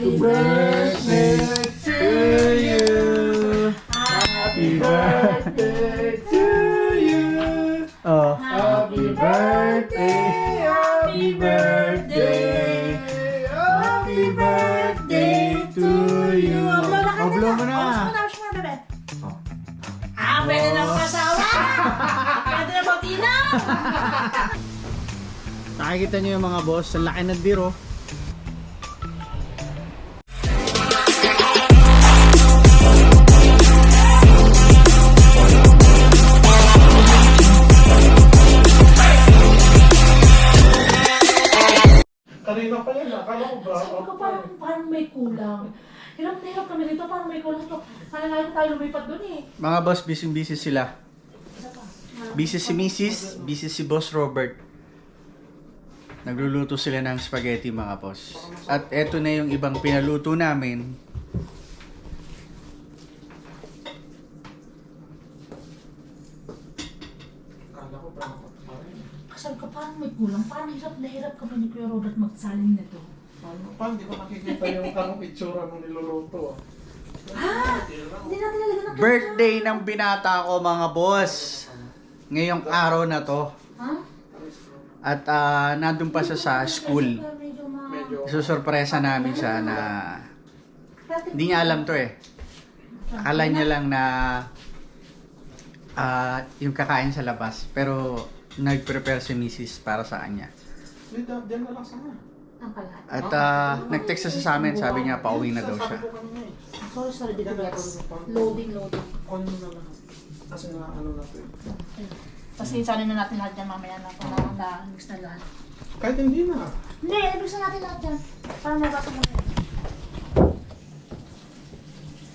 Happy birthday to you. Happy birthday to you. Oh. Happy birthday, happy birthday, happy birthday to you. Oh, blow mo na. Ah, pwede na mag-asawa. Pwede na mag-inaw. Nakikita nyo yung mga boss, ang laki ng biro. May kulang. Hirap na hirap kami dito, parang may kulang to. Sana nga tayo lumipat dun eh. Mga boss, busy-busy sila. Isa pa. Busy si Mrs., busy si Boss Robert. Nagluluto sila ng spaghetti mga boss. At eto na yung ibang pinaluto namin. Sabi ko parang may kulang. Parang hirap na hirap kami ni Kuya Robert magsalin nito. Ano pa, hindi ko nakikita yung anong itsura ng niluluto. ah. Ah! Hindi natin nalagyan ng Birthday ng binata ko mga boss. Ngayong araw na to. Ha? At ah, nandun pa siya sa school. Medyo ma... Medyo, Susurpresa namin siya na hindi niya alam to eh. Akala niya lang na ah, yung kakain sa labas. Pero nag-prepare si Mrs. para sa kanya. hindi, da- diyan na lang sana. At ah, nag-text siya sa amin, sabi niya pauwi na daw siya. Sorry, sorry, ito. Loading, loading. On mo na lang. Kasi na ano na to eh. Kasi isalin na natin lahat yan mamaya na kung na mix na lahat. Kahit hindi na. Hindi, ibig na natin lahat yan. Para mabato mo na yan.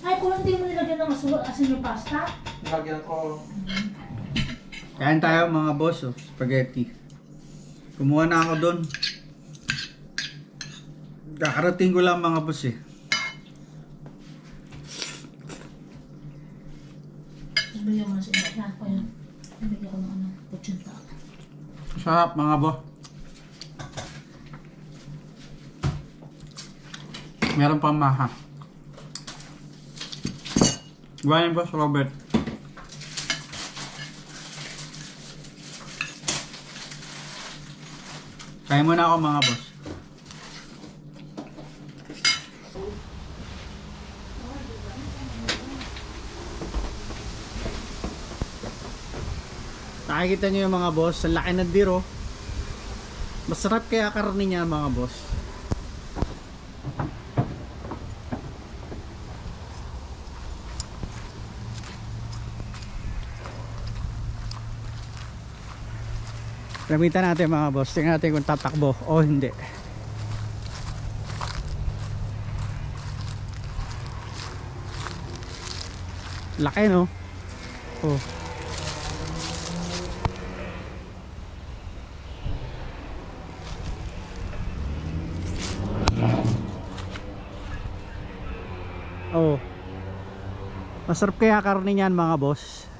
Ay, kung hindi mo nilagyan ng masulot asin yung pasta, Nilagyan ko. Kain tayo mga boss, oh, spaghetti. Kumuha na ako doon. Kakarating ko lang mga boss eh. bigyan mo na sa iba. Yan, ko yan. Bigyan ko ng ano, kutsinta. Sarap mga boss. Meron pang maha. Gawa boss Robert. Kaya mo na ako mga boss. Nakikita nyo yung mga boss, ang laki ng diro. Masarap kaya karne niya mga boss. Gamitan natin mga boss. Tingnan natin kung tatakbo o hindi. Laki no? Oh. Masarap kaya karne niyan mga boss.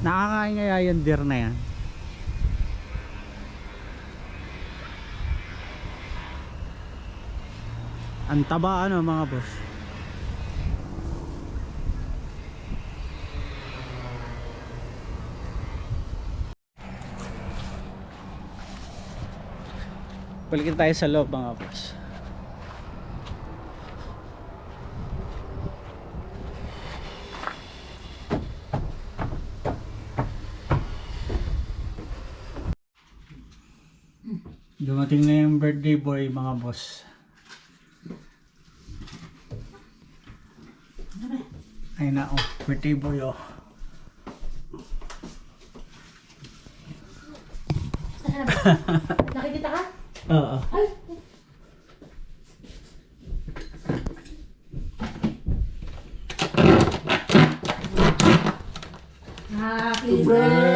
Nakakain kaya yung deer na yan. Ang taba ano mga boss. Balikin tayo sa loob mga boss. Dumating na yung birthday boy mga boss. Ay na oh, birthday boy oh. Nakikita ka? Oo. Ay! Happy birthday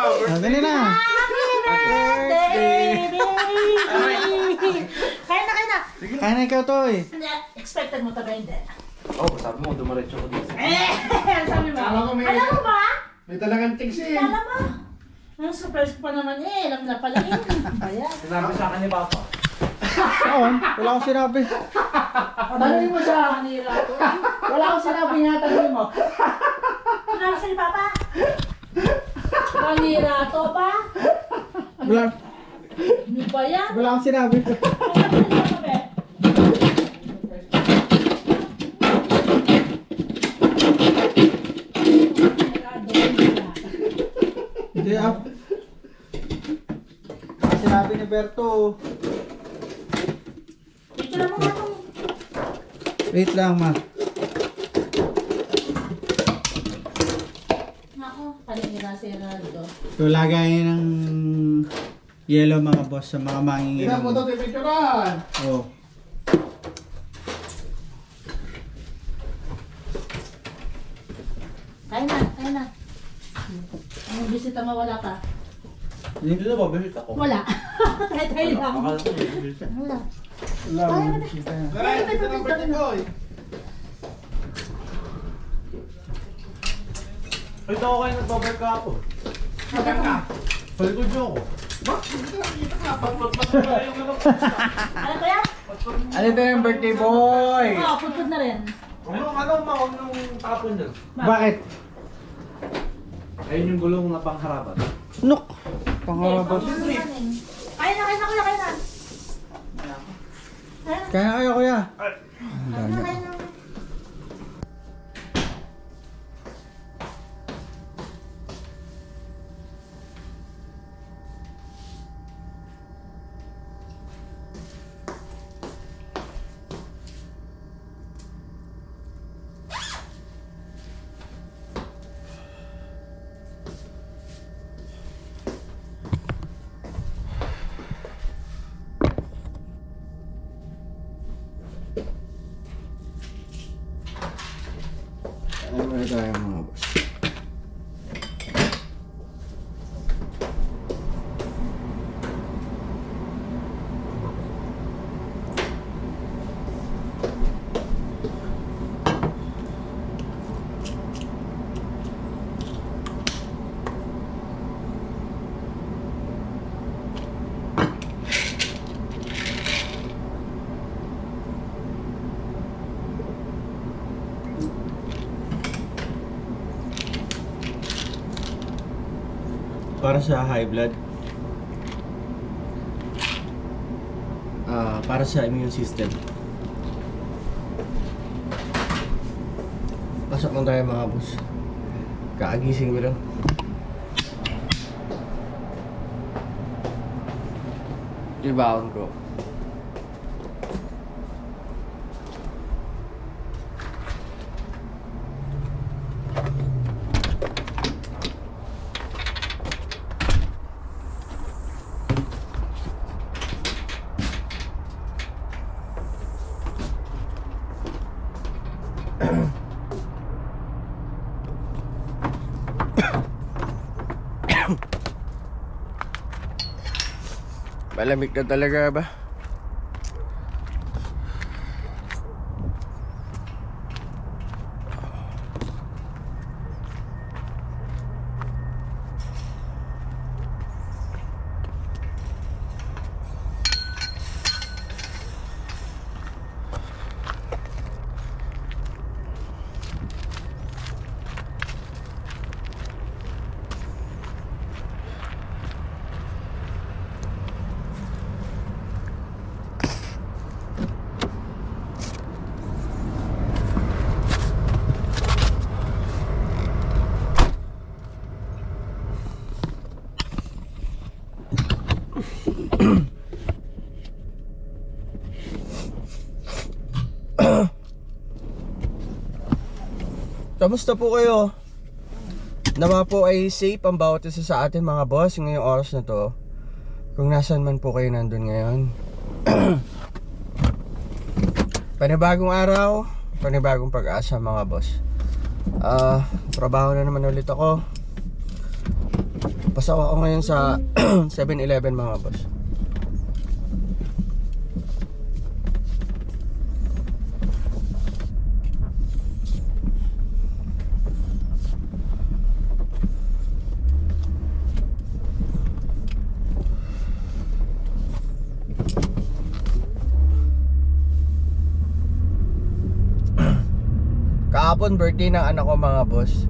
Ah, ganun na. Happy birthday! Kaya na, kaya na! Kaya na ikaw to eh. Hindi, Expected mo to ba hindi? Oh, sabi mo, dumaretso ko dito. Eh! Sabi mo. Alam ko may- Alam mo ba? May talagang tingsin. Alam mo. Ang surprise ko pa naman eh. Alam na pala eh. Ayan. Sinabi sa akin ni papa. Oo, wala akong sinabi. Tanungin mo sa kanila ko. Wala akong sinabi niya, tanongin mo. Ano sa papa? Kanila to pa? Wala, Ano ba yan? wala akong sinabi. Hindi ah. Sinabi ni Berto. Wait lang ma. Ako, kanina si Ronaldo. So lagay ng yellow mga boss sa mga Tingnan mo to, manginginom. pipicturean. Oh. Kaya na, kaya na. Ang bisita mo, wala ka? Hindi na ba, bisit ako. Wala. Kaya tayo lang. Ko. Wala. Wala, wala bisita ito ng birthday boy. Ito ako kayo nagbabarka ako. Magan ka. Palikod niyo ako. Ba? Hindi ka nakikita ka. Yung ano. Alam ko yan? Ano ito yung birthday boy? Oo, putput na rin. Anong ano maon nung tapon niyo? Bakit? Ayun yung gulong na pangharapan. Nuk! Pangarabas. Kaya na, kaya na, kaya na. Kaya na, Kaya kuya. kaya na, kaya na. Para sa high blood. Ah, para sa immune system. Pasok lang tayo mga boss. Kaagising ko lang. Rebound ko. Malamig na talaga ba? Kamusta po kayo? Nawa po ay safe ang bawat isa sa atin mga boss ngayong oras na to. Kung nasan man po kayo nandun ngayon. Panibagong araw, panibagong pag-asa mga boss. Ah, trabaho na naman ulit ako. Pasok ako ngayon sa 7-Eleven mga boss. Kahapon birthday ng anak ko mga boss.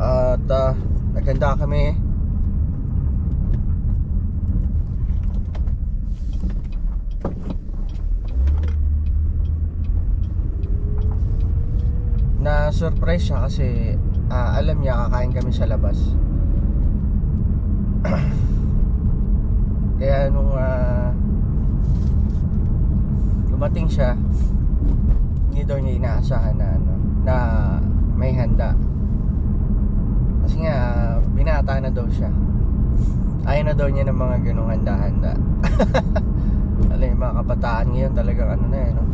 At ah, naganda kami. Na surprise siya kasi ah, alam niya kakain kami sa labas. Kaya nung ah, dumating siya, hindi daw niya inaasahan na ano, na may handa. Kasi nga, binata na daw siya. Ayaw na daw niya ng mga ganong handa-handa. Alam yung mga kabataan ngayon talagang ano na eh, no?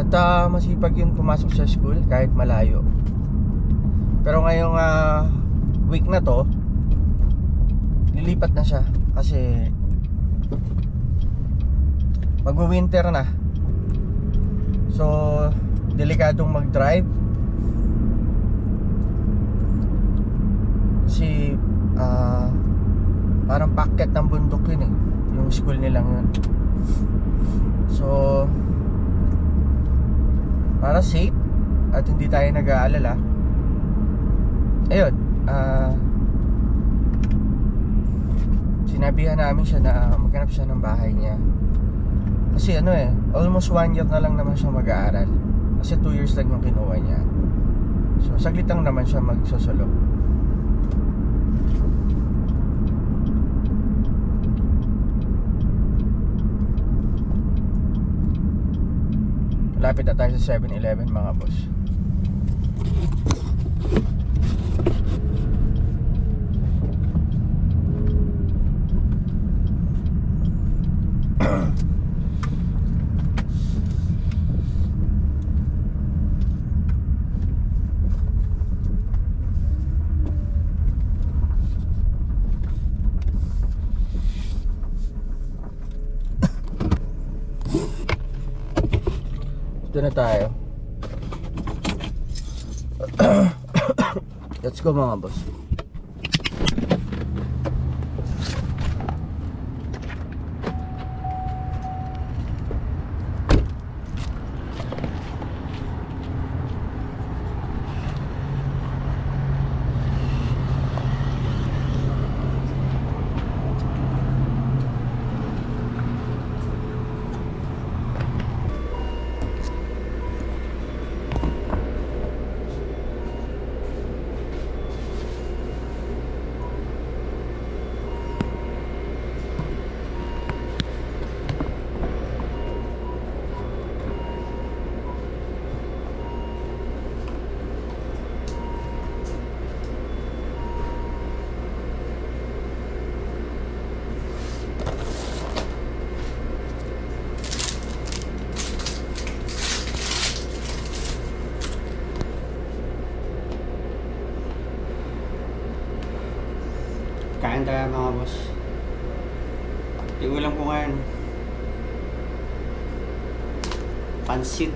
At ah, masipag yun pumasok sa school kahit malayo. Pero ngayong ah, week na to, lilipat na siya kasi magwi-winter na. So, delikadong mag-drive. Kasi ah parang packet ng bundok yun eh. Yung school nilang yun. So, para safe at hindi tayo nag-aalala. Ayun, ah sinabihan namin siya na maghanap siya ng bahay niya. Kasi ano eh, almost one year na lang naman siya mag-aaral. Kasi two years lang yung kinuha niya. So, saglit lang naman siya magsosolo. Lapit na tayo sa 7-Eleven mga boss. Ito na tayo. Let's go mga boss. Kain tayo mga boss. Yung ulam ko ngayon. Pansit.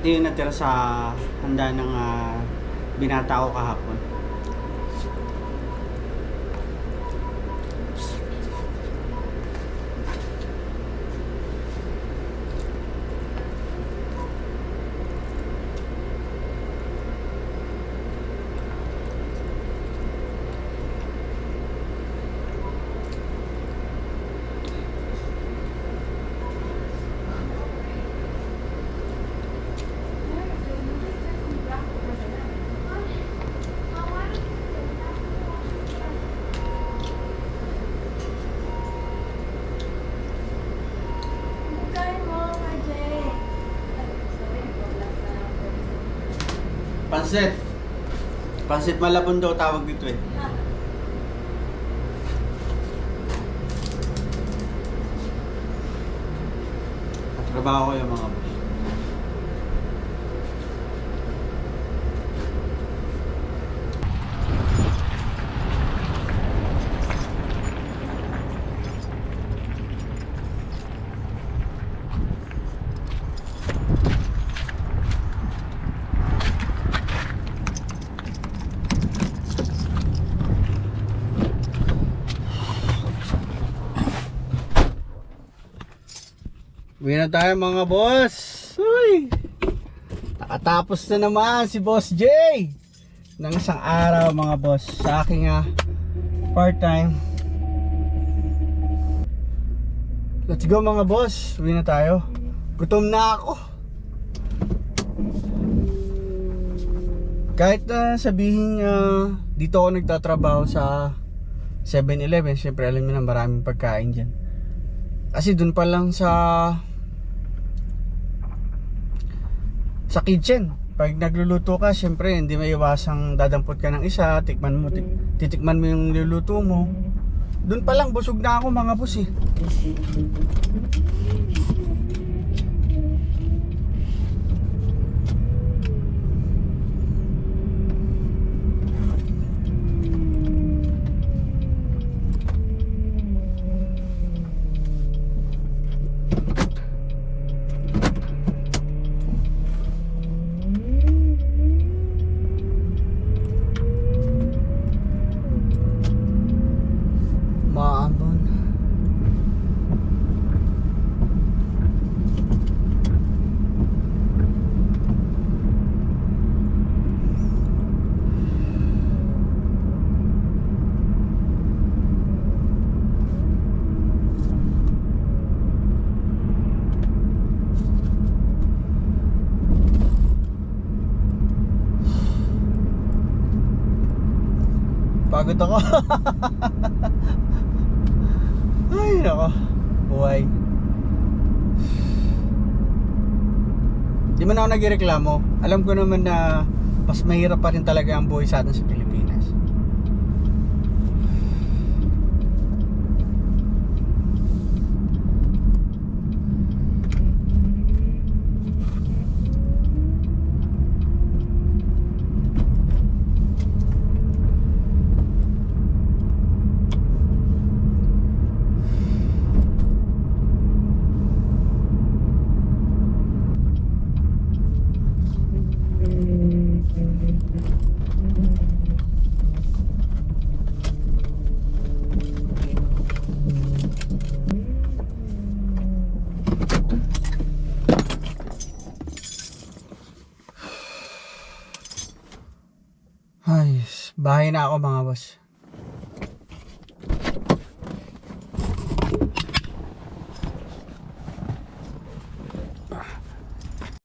Ito yung natira sa handa ng ah, binata ko kahapon. Pansit. Pansit malabon daw tawag dito eh. Trabaho kayo mga Uwi na tayo mga boss. Uy! Nakatapos na naman si Boss J. Nang isang araw mga boss sa aking ah, part-time. Let's go mga boss. Uwi na tayo. Gutom na ako. Kahit na sabihin ah, dito ako nagtatrabaho sa 7-Eleven, syempre alam niyo na maraming pagkain dyan. Kasi dun pa lang sa sa kitchen. Pag nagluluto ka, syempre hindi may iwasang dadampot ka ng isa, tikman mo, tik- titikman mo yung niluluto mo. Dun pa lang busog na ako mga boss eh. Pagod ako. Ay, nako. Buhay. Di man ako nagreklamo. Alam ko naman na mas mahirap pa rin talaga ang buhay sa atin sa Pilipinas. Ay,